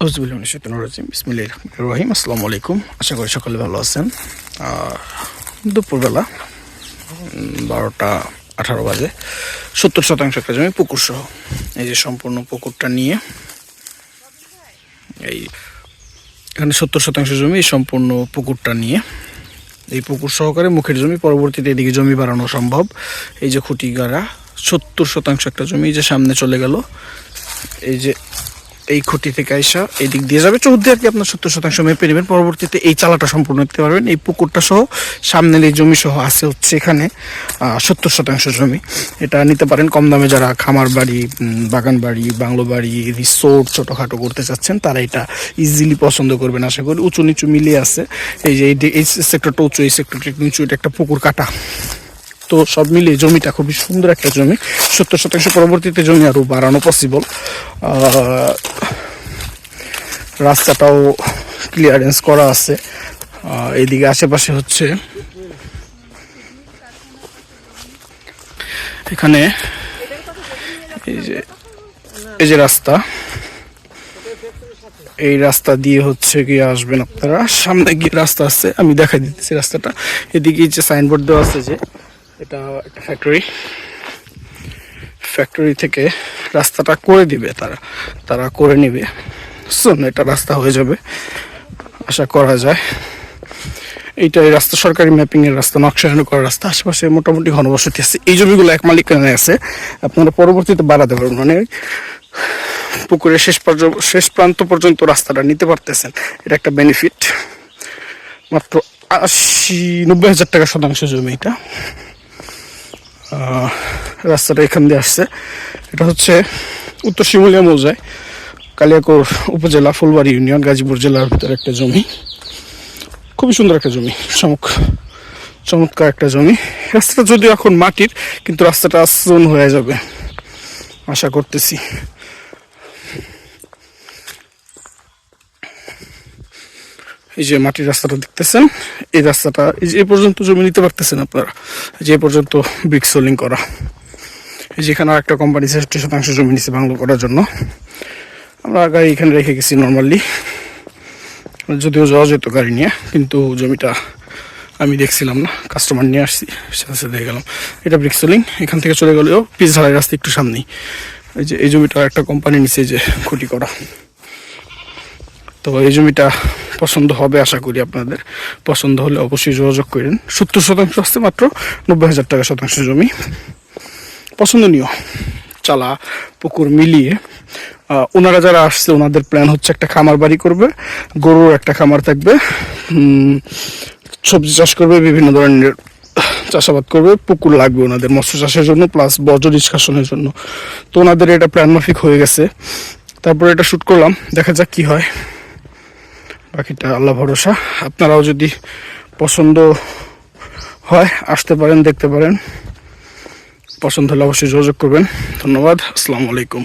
রাজিম। বিসমিল্লাহ রহমান রহিম। আসসালামু আলাইকুম। আশা করি সকলে ভালো আছেন। দুপুরবেলা বারোটা আঠারো বাজে, সত্তর শতাংশ একটা জমি পুকুর সহ। এই যে সম্পূর্ণ পুকুরটা নিয়ে, এই এখানে সত্তর শতাংশ জমি এই সম্পূর্ণ পুকুরটা নিয়ে, এই পুকুর সহকারে মুখের জমি, পরবর্তীতে এদিকে জমি বাড়ানো সম্ভব। এই যে খুঁটি গাড়া সত্তর শতাংশ একটা জমি যে সামনে চলে গেল। এই যে এই খুঁটি থেকে আইসা এই দিক দিয়ে যাবে। চৌদ্দ আর কি আপনার সত্তর শতাংশ মেপে নেবেন। পরবর্তীতে এই চালাটা সম্পূর্ণ নিতে পারবেন। এই পুকুরটা সহ সামনের এই জমি সহ আছে হচ্ছে এখানে সত্তর শতাংশ জমি। এটা নিতে পারেন। কম দামে যারা খামার বাড়ি বাগান বাড়ি, বাংলো বাড়ি রিসোর্ট ছোটোখাটো করতে চাচ্ছেন, তারা এটা ইজিলি পছন্দ করবেন আশা করি। উঁচু নিচু মিলিয়ে আছে। এই যে এই সেক্টরটা উঁচু, এই সেক্টরটা নিচু, এটা একটা পুকুর কাটা। তো সব মিলিয়ে জমিটা খুবই সুন্দর একটা জমি। সত্তর শতাংশ পরবর্তীতে জমি আরও বাড়ানো পসিবল রাস্তাটাও ক্লিয়ারেন্স করা আছে। আহ, এইদিকে আশেপাশে হচ্ছে এখানে এই যে এই যে রাস্তা। এই রাস্তা দিয়ে হচ্ছে গিয়ে আসবেন আপনারা। সামনে গিয়ে রাস্তা আছে আমি দেখাই দিতেছি রাস্তাটা। এদিকে যে সাইনবোর্ড দেওয়া আছে যে এটা একটা ফ্যাক্টরি ফ্যাক্টরি থেকে রাস্তাটা করে দিবে তারা তারা করে নেবে। শোন এটা রাস্তা হয়ে যাবে। আশা করা যায়। এইটা এই রাস্তা, সরকারি ম্যাপিং এর রাস্তা নকশায়ন করা রাস্তা। আশেপাশে মোটামুটি ঘনবসতি আছে। এই জমিগুলো এক মালিকানায় আছে। আপনারা পরবর্তীতে বাড়াতে পারবেন মানে পুকুরের শেষ পর্যন্ত শেষ প্রান্ত পর্যন্ত রাস্তাটা নিতে পারতেছেন। এটা একটা বেনিফিট মাত্র আশি, নব্বই হাজার টাকা শতাংশ জমি এটা। রাস্তাটা এখান দিয়ে আসছে। এটা হচ্ছে উত্তর শিমুলিয়া মৌজায়। কালিয়াকোর উপজেলা ফুলবাড়ি ইউনিয়ন গাজীপুর জেলার ভিতরে একটা জমি। খুবই সুন্দর একটা জমি, চমক, চমৎকার একটা জমি। রাস্তাটা যদিও এখন মাটির, কিন্তু রাস্তাটা আসন হয়ে যাবে, আশা করতেছি। এই যে মাটির রাস্তাটা দেখতেছেন, এই রাস্তাটা এই যে পর্যন্ত জমি নিতে পারতেছেন আপনারা যে পর্যন্ত ব্রিক সোলিং করা। এই যে এখানে একটা কোম্পানি শতাংশ জমি নিচ্ছে বাংলো করার জন্য। আমরা গাড়ি এখানে রেখে গেছি নর্মালি যদিও যাওয়া যেত গাড়ি নিয়ে, কিন্তু জমিটা আমি দেখছিলাম না কাস্টমার নিয়ে আসছি সাথে সাথে দেখে গেলাম। এটা ব্রিক সোলিং এখান থেকে চলে গেলেও পিস ঝাড়াই রাস্তা একটু সামনেই। এই যে, এই জমিটা একটা কোম্পানি নিচে যে খুঁটি করা। তো এই জমিটা পছন্দ হবে আশা করি আপনাদের। পছন্দ হলে অবশ্যই যোগাযোগ করেন। সত্তর শতাংশ আসতে মাত্র, নব্বই হাজার টাকা শতাংশ জমি। পছন্দনীয়। চালা, পুকুর মিলিয়ে ওনারা যারা আসছে, ওনাদের প্ল্যান হচ্ছে একটা খামার বাড়ি করবে, গরুর একটা খামার থাকবে সবজি চাষ করবে, বিভিন্ন ধরনের চাষাবাদ করবে, পুকুর লাগবে ওনাদের মৎস্য চাষের জন্য প্লাস বর্জ্য নিষ্কাশনের জন্য। তো ওনাদের এটা প্ল্যান মাফিক হয়ে গেছে। তারপরে এটা শ্যুট করলাম, দেখা যাক কি হয়। বাকিটা আল্লাহ ভরসা। আপনারাও যদি পছন্দ হয়, আসতে পারেন, দেখতে পারেন। পছন্দ হলে অবশ্যই যোগাযোগ করবেন। ধন্যবাদ, আসসালামু আলাইকুম।